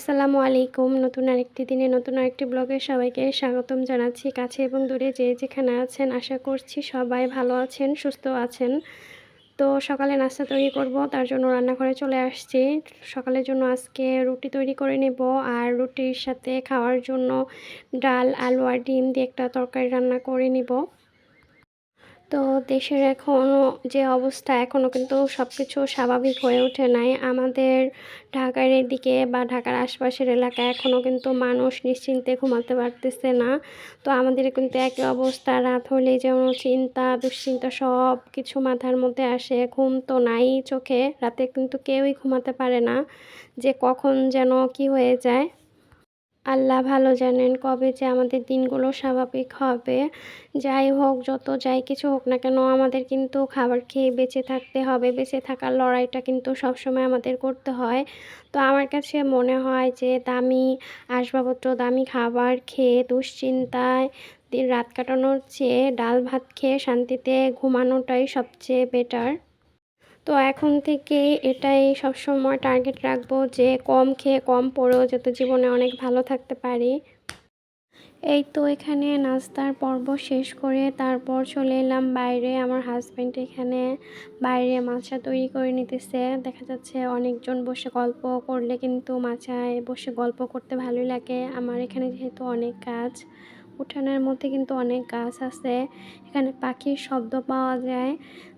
আসসালামু আলাইকুম। নতুন আরেকটি দিনে নতুন আরেকটি ব্লগে সবাইকে স্বাগতম জানাচ্ছি কাছে এবং দূরে যে যেখানে আছেন আশা করছি সবাই ভালো আছেন, সুস্থ আছেন। তো সকালে নাস্তা তৈরি করব, তার জন্য রান্নাঘরে চলে আসছি। সকালের জন্য আজকে রুটি তৈরি করে নেব আর রুটির সাথে খাওয়ার জন্য ডাল, আলু আর ডিম দিয়ে একটা তরকারি রান্না করে নিব। তো দেশের এখনও যে অবস্থা এখনও কিন্তু সব কিছু স্বাভাবিক হয়ে ওঠে নাই। আমাদের ঢাকার এদিকে বা ঢাকার আশপাশের এলাকায় এখনও কিন্তু মানুষ নিশ্চিন্তে ঘুমাতে পারতেছে না। তো আমাদের কিন্তু একই অবস্থা, রাত হলেই যেমন চিন্তা, দুশ্চিন্তা সব কিছু মাথার মধ্যে আসে, ঘুম তো নাই চোখে, রাতে কিন্তু কেউই ঘুমাতে পারে না। যে কখন যেন কি হয়ে যায়। আল্লাহ ভালো জানেন কবে যে আমাদের দিনগুলো স্বাভাবিক হবে। যাই হোক, যত যাই কিছু হোক না কেন, আমাদের কিন্তু খাবার খেয়ে বেঁচে থাকতে হবে। বেঁচে থাকার লড়াইটা কিন্তু সবসময় আমাদের করতে হয়। তো আমার কাছে মনে হয় যে দামি আসবাবপত্র, দামি খাবার খেয়ে দুশ্চিন্তায় দিন রাত কাটানোর চেয়ে ডাল ভাত খেয়ে শান্তিতে ঘুমানোটাই সবচেয়ে বেটার তো এখন থেকে এটাই সবসময় টার্গেট রাখব যে কম খেয়ে কম পড়েও যাতে জীবনে অনেক ভালো থাকতে পারি। এই তো এখানে নাস্তার পর্ব শেষ করে তারপর চলে এলাম বাইরে। আমার হাজব্যান্ড এখানে বাইরে মাছা তৈরি করে নিতেছে। দেখা যাচ্ছে অনেকজন বসে গল্প করলে কিন্তু মাচায় বসে গল্প করতে ভালোই লাগে। আমার এখানে যেহেতু অনেক কাজ উঠানের মধ্যে কিন্তু অনেক গাছ আছে। এখানে পাখির শব্দ পাওয়া যায়।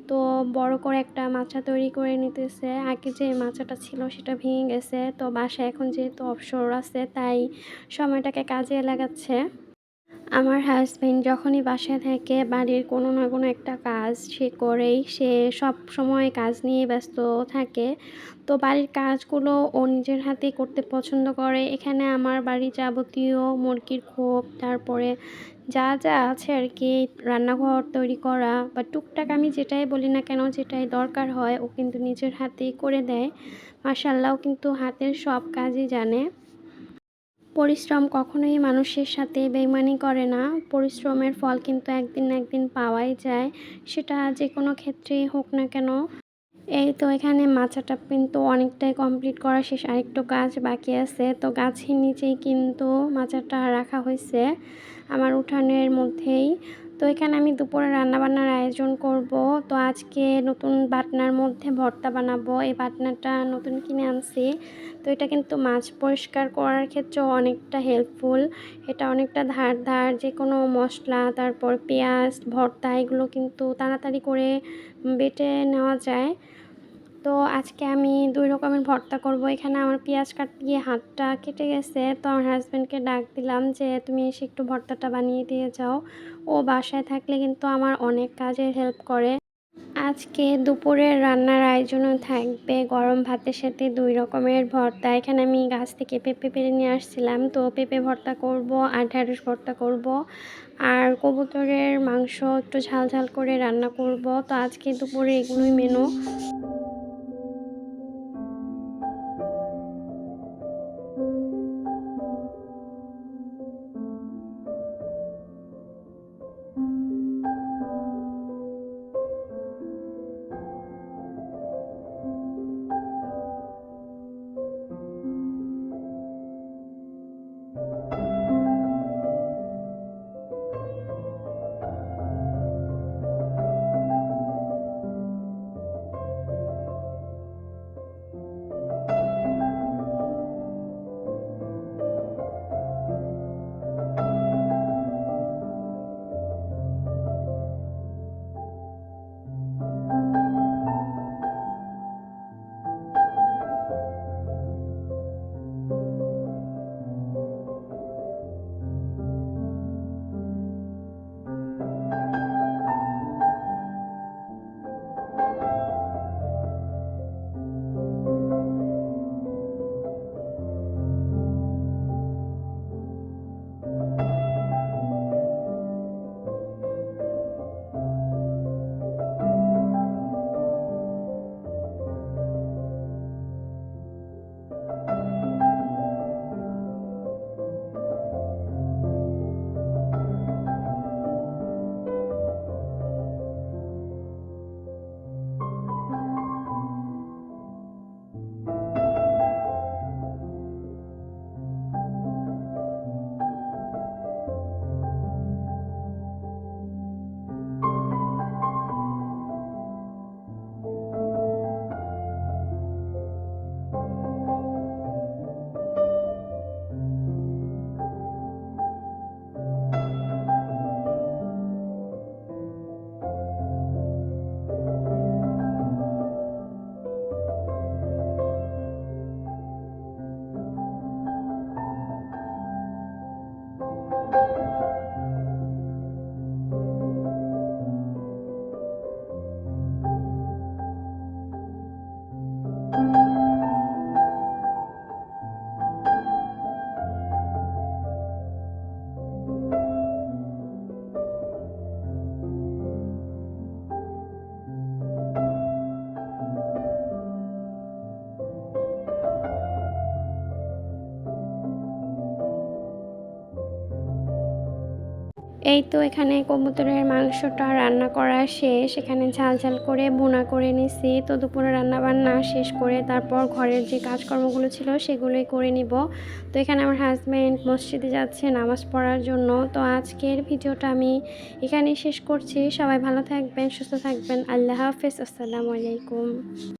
তো বড় করে একটা মাচা তৈরি করে নিতেছে। আগে যে মাচাটা ছিল সেটা ভেঙে গেছে। তো বাসায় এখন যেহেতু অবসর আছে, তাই সময়টাকে কাজে লাগাচ্ছে। আমার হাজব্যান্ড যখনই বাসায় থাকে, বাড়ির কোনো না কোনো একটা কাজ সে করেই। সে সব সময় কাজ নিয়ে ব্যস্ত থাকে। তো বাড়ির কাজগুলো ও নিজের হাতে করতে পছন্দ করে। এখানে আমার বাড়ি যাবতীয় মুরগির খোপ, তারপরে যা যা আছে আর কি, রান্নাঘর তৈরি করা বা টুকটাক আমি যেটাই বলি না কেন, যেটাই দরকার হয়, ও কিন্তু নিজের হাতেই করে দেয়। মাসাল্লাহ কিন্তু হাতের সব কাজই জানে। পরিশ্রম কখনোই মানুষের সাথে বেইমানি করে না। পরিশ্রমের ফল কিন্তু একদিন একদিন পাওয়াই যায়। সেটা যে কোনো ক্ষেত্রেই হোক না কেন এই তো এখানে মাচাটা কিন্তু অনেকটাই কমপ্লিট করা শেষ। আরেকটু গাছ বাকি আছে। তো গাছের নিচেই কিন্তু মাচাটা রাখা হয়েছে। আমার উঠানের মধ্যেই তো এখানে আমি দুপুরে রান্নাবান্নার আয়োজন করব। তো আজকে নতুন বাটনার মধ্যে ভর্তা বানাবো। এই বাটনাটা নতুন কিনে আনছি। তো এটা কিন্তু মাছ পরিষ্কার করার ক্ষেত্রে অনেকটা হেল্পফুল এটা অনেকটা ধার ধার যে কোনো মশলা, তারপর পেঁয়াজ, ভর্তা, এগুলো কিন্তু তাড়াতাড়ি করে বেটে নেওয়া যায়। তো আজকে আমি দুই রকমের ভর্তা করব। এখানে আমার পেঁয়াজ কাটতে গিয়ে হাতটা কেটে গেছে। তো আমার হাজব্যান্ডকে ডাক দিলাম যে, তুমি এসে একটু ভর্তাটা বানিয়ে দিয়ে যাও। ও বাসায় থাকলে কিন্তু আমার অনেক কাজে হেল্প করে। আজকে দুপুরের রান্নার আয়োজনও থাকবে। গরম ভাতের সাথে দুই রকমের ভর্তা। এখানে আমি গাছ থেকে পেঁপে পেরে নিয়ে আসছিলাম। তো পেঁপে ভর্তা করব, আর ঢ্যাঁড়স ভর্তা করব, আর কবুতরের মাংস একটু ঝাল ঝাল করে রান্না করব। তো আজকে দুপুরে এগুলোই মেনু এই তো এখানে কবুতরের মাংসটা রান্না করা শেষ। এখানে ঝাল ঝাল করে বোনা করে নিছি। তো দুপুরে রান্না বান্না শেষ করে তারপর ঘরের যে কাজকর্মগুলো ছিল সেগুলোই করে নিব। তো এখানে আমার হাজব্যান্ড মসজিদে যাচ্ছে নামাজ পড়ার জন্য। তো আজকের ভিডিওটা আমি এখানেই শেষ করছি। সবাই ভালো থাকবেন, সুস্থ থাকবেন। আল্লাহ হাফেজ। আসসালামু আলাইকুম।